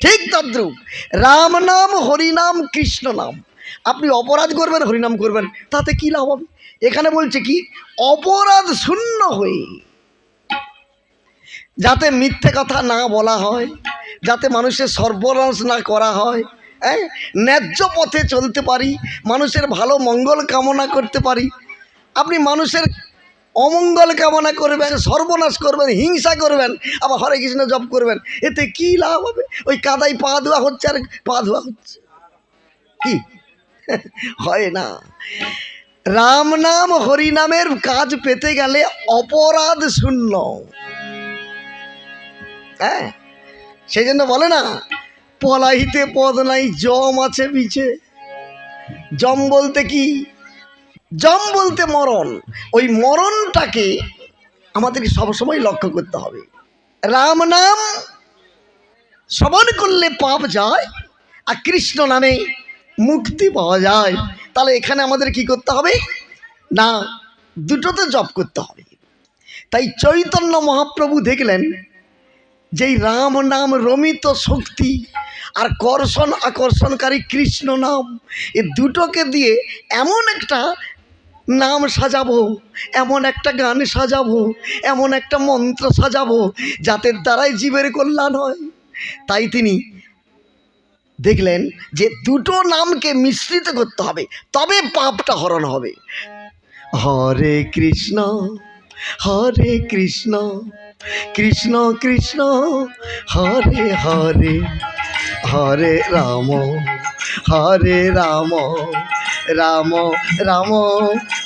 ঠিক তদ্রুপ। রাম নাম হরিনাম কৃষ্ণ নাম। আপনি অপরাধ করবেন হরিনাম করবেন, তাতে কি লাভ হবে? এখানে বলছে কি, অপরাধ শূন্য হয়ে। যাতে মিথ্যে কথা না বলা হয়, যাতে মানুষের সর্বনাশ না করা হয় হ্যাঁ? ন্যায্য পথে চলতে পারি, মানুষের ভালো মঙ্গল কামনা করতে পারি। আপনি মানুষের অমঙ্গল কামনা করবেন, সর্বনাশ করবেন, হিংসা করবেন, আবার হরে কৃষ্ণ জপ করবেন। এতে কি লাভ হবে? ওই কাদায় পা ধোয়া হচ্ছে আর পা ধোয়া হচ্ছে। কি? হয় না। রাম নাম হরি নামের কাজ পেতে গেলে অপরাধ শূন্য। হ্যাঁ? সেই জন্য বলে না পলাহিতে পদ নাই, জম আছে বিছে জম বলতে কি? জম বলতে মরণ। ওই মরণটাকে আমাদেরকে সবসময় লক্ষ্য করতে হবে। রাম নাম শ্রবণ করলে পাপ যায় আর কৃষ্ণ নামে মুক্তি পাওয়া যায়। তাহলে এখানে আমাদের কি করতে হবে? না, দুটোতে জপ করতে হবে। তাই চৈতন্য মহাপ্রভু দেখলেন যেই রাম নাম রমিত শক্তি আর কর্ষণ আকর্ষণকারী কৃষ্ণ নাম, এ দুটোকে দিয়ে এমন একটা নাম সাজাবো, এমন একটা গান সাজাবো, এমন একটা মন্ত্র সাজাবো যাতে দ্বারাই জীবের কল্যাণ হয়। তাই তিনি দেখলেন যে দুটো নামকে মিশ্রিত করতে হবে, তবে পাপটা হরণ হবে। হরে কৃষ্ণ হরে কৃষ্ণ কৃষ্ণ কৃষ্ণ, হরে হরে হরে রাম হরে রাম রাম রাম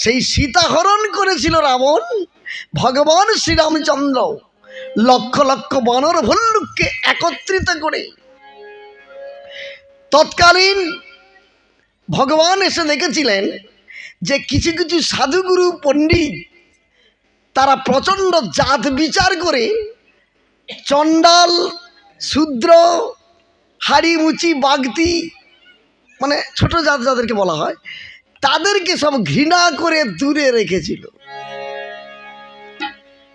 সেই সীতা হরণ করেছিল রাবণ। ভগবান শ্রীরামচন্দ্র লক্ষ লক্ষ বানর ভল্লুককে একত্রিত করে তৎকালীন ভগবান এসে দেখেছিলেন যে কিছু কিছু সাধুগুরু পণ্ডিত তারা প্রচণ্ড জাত বিচার করে চণ্ডাল, শূদ্র হাড়ি মুচি বাগতি মানে ছোট জাত যাদেরকে বলা হয় তাদেরকে সব ঘৃণা করে দূরে রেখেছিল।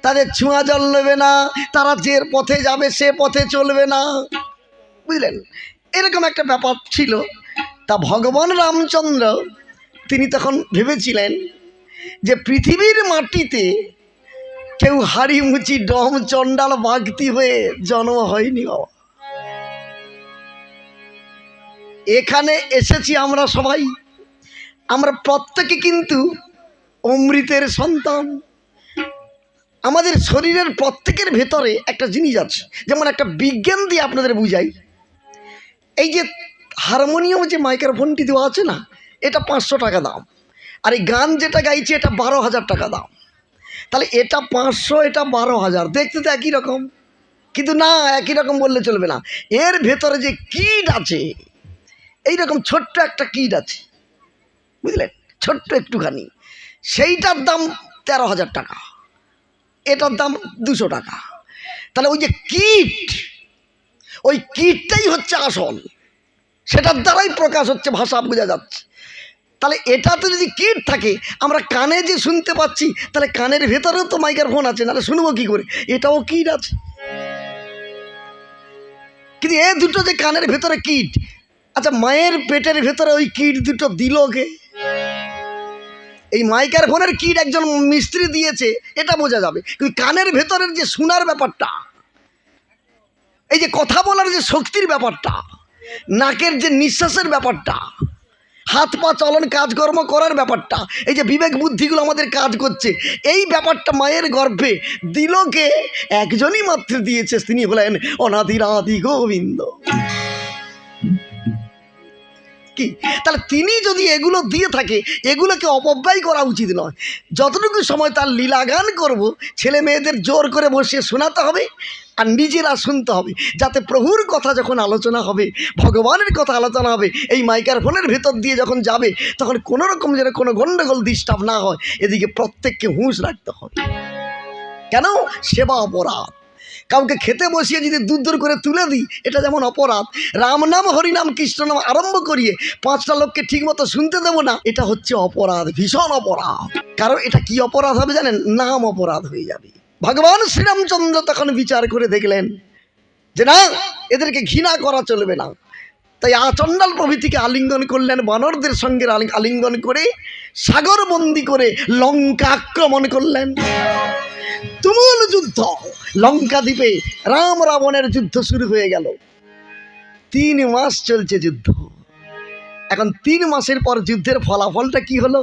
তাদের ছোঁয়া জল নেবে না, তারা যে পথে যাবে সে পথে চলবে না। বুঝলেন? এরকম একটা ব্যাপার ছিল। তা ভগবান রামচন্দ্র, তিনি তখন ভেবেছিলেন যে পৃথিবীর মাটিতে কেউ হাড়ি মুচি, ডম, চণ্ডাল বাগতি হয়ে জন্ম হয়নি এখানে এসেছি আমরা সবাই। আমরা প্রত্যেকে কিন্তু অমৃতের সন্তান। আমাদের শরীরের প্রত্যেকের ভেতরে একটা জিনিস আছে, যেমন একটা বিজ্ঞান দিয়ে আপনাদের বুঝাই। এই যে হারমোনিয়াম যে মাইক্রোফোনটি দেওয়া আছে না, এটা পাঁচশো টাকা দাম। আর এই গান যেটা গাইছে, এটা বারো হাজার টাকা দাম। তাহলে এটা পাঁচশো, এটা বারো হাজার, দেখতে তো একই রকম। কিন্তু না, একই রকম বললে চলবে না। এর ভেতরে যে কিট আছে এই রকম ছোট্ট একটা কিট আছে। বুঝলেন ছোট্ট একটুখানি। সেইটার দাম তেরো হাজার টাকা। এটার দাম দুশো টাকা। তাহলে ওই যে কিট, ওই কিটটাই হচ্ছে আসল। সেটার দ্বারাই প্রকাশ হচ্ছে, ভাষা বোঝা যাচ্ছে। তাহলে এটাতে যদি কিট থাকে, আমরা কানে যে শুনতে পাচ্ছি, তাহলে কানের ভেতরেও তো মাইক্রোফোন আছে, নাহলে শুনব কী করে? এটাও কিট আছে। কিন্তু এ দুটো যে কানের ভেতরে কিট আচ্ছা মায়ের পেটের ভেতরে ওই কিট দুটো দিল কে? এই মাইকার ফোনের কিট একজন মিস্ত্রি দিয়েছে, এটা বোঝা যাবে। কিন্তু কানের ভেতরের যে শোনার ব্যাপারটা, এই যে কথা বলার যে শক্তির ব্যাপারটা, নাকের যে নিঃশ্বাসের ব্যাপারটা, হাত পা চলন, কাজকর্ম করার ব্যাপারটা, এই যে বিবেক বুদ্ধিগুলো আমাদের কাজ করছে, এই ব্যাপারটা মায়ের গর্ভে দিলকে একজনই মাত্র দিয়েছে, তিনি হলেন অনাদিরাদি গোবিন্দ। কি? তাহলে তিনি যদি এগুলো দিয়ে থাকে, এগুলোকে অপব্যয় করা উচিত নয়। যতটুকু সময় তার লীলাগান করব, ছেলে মেয়েদের জোর করে বসিয়ে শোনাতে হবে আর নিজেরা শুনতে হবে, যাতে প্রভুর কথা যখন আলোচনা হবে, ভগবানের কথা আলোচনা হবে, এই মাইক্রোফোনের ভেতর দিয়ে যখন যাবে, তখন কোনো রকম যেন কোনো গণ্ডগোল ডিস্টার্ব না হয়। এদিকে প্রত্যেককে হুঁশ রাখতে হবে। কেন? সেবা অপরাধ। কাউকে খেতে বসিয়ে যদি দূর দূর করে তুলে দিই, এটা যেমন অপরাধ। রাম নাম হরিনাম কৃষ্ণ নাম আরম্ভ করিয়ে পাঁচটা লোককে ঠিকমতো শুনতে দেবো না, এটা হচ্ছে অপরাধ, ভীষণ অপরাধ। কারণ এটা কি অপরাধ হবে জানেন? নাম অপরাধ হয়ে যাবে। ভগবান শ্রীরামচন্দ্র তখন বিচার করে দেখলেন যে না, এদেরকে ঘৃণা করা চলবে না। তাই আচণ্ডাল প্রভৃতিকে আলিঙ্গন করলেন, বানরদের সঙ্গে আলিঙ্গন করে সাগরবন্দি করে লঙ্কা আক্রমণ করলেন। তুমুল যুদ্ধ, লঙ্কা দ্বীপে রাম রাবণের যুদ্ধ শুরু হয়ে গেল। তিন মাস চলছে যুদ্ধ। এখন তিন মাসের পর যুদ্ধের ফলাফলটা কি হলো?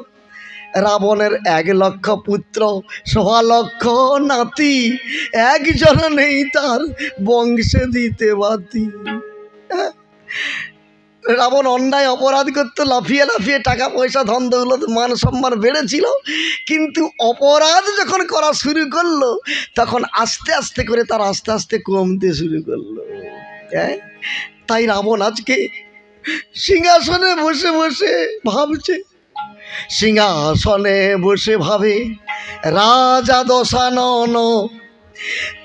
রাবণের এক লক্ষ পুত্র, সোয়া লক্ষ নাতি, একজন নেই তার বংশে দিতে বাতি। রাবণ অন্যায় অপরাধ করতো লাফিয়ে লাফিয়ে টাকা, পয়সা, ধন, দৌলত, মান, সম্মান বেড়েছিল। কিন্তু অপরাধ যখন করা শুরু করল, তখন আস্তে আস্তে করে তার আস্তে আস্তে কমতে শুরু করল। হ্যাঁ? তাই রাবণ আজকে সিংহাসনে বসে বসে ভাবছে। সিংহাসনে বসে ভাবে, রাজা দশানন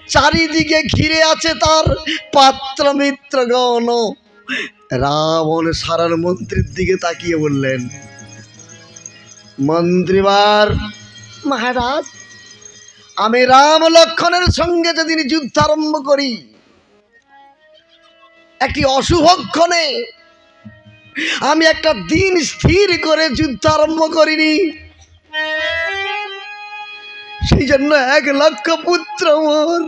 চারিদিকে ঘিরে আছে তার পাত্র মিত্রগণ রাবণ সারার মন্ত্রীর দিকে তাকিয়ে বললেন, মন্ত্রীবার, মহারাজ, আমি রাম লক্ষণের সঙ্গে যেদিন যুদ্ধ আরম্ভ করি, একটি অশুভক্ষণে আমি একটা দিন স্থির করে যুদ্ধ আরম্ভ করিনি। সেই জন্য এক লক্ষ পুত্র মোর,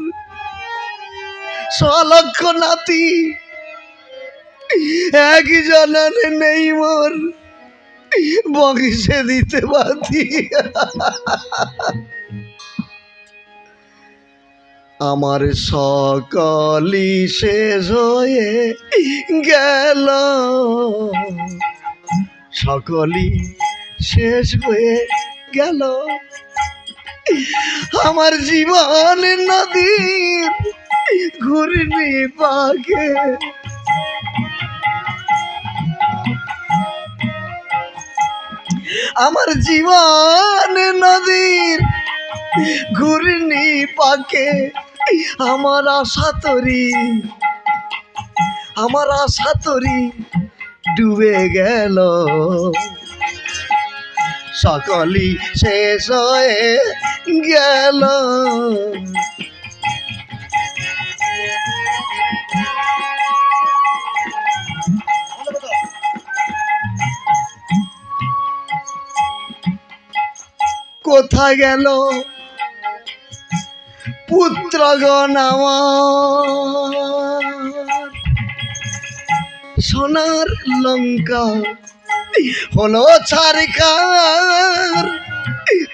ছ লক্ষ নাতি এক জনানে নেই মোর। বংশে দিতে পারি আমার সকলি শেষ হয়ে গেল। সকলি শেষ হয়ে গেল। আমার জীবন নদীর ঘূর্ণি পাকে আমার জীবন নদীর ঘূর্ণি পাকে, আমার আশা তরি, আমার আশা তরি ডুবে গেল। সকলি শেষ হয়ে গেল। কোথা গেল? আমার সোনার লঙ্কা হলো ছারকার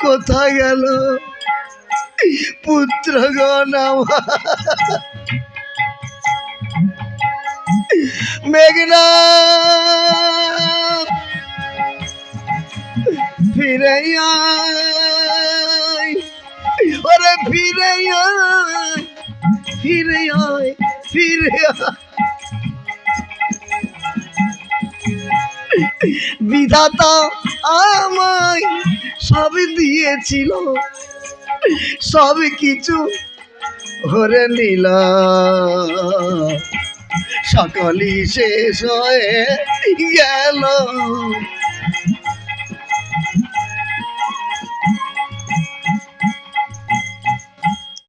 কোথা গেল? আমার মেঘনা ফিরে আয় ফিরে ফিরে আয়, ফিরে বিধাতা আমায় সব দিয়েছিল, সব কিছু হরে নিল। সকলই শেষ হয়ে গেল।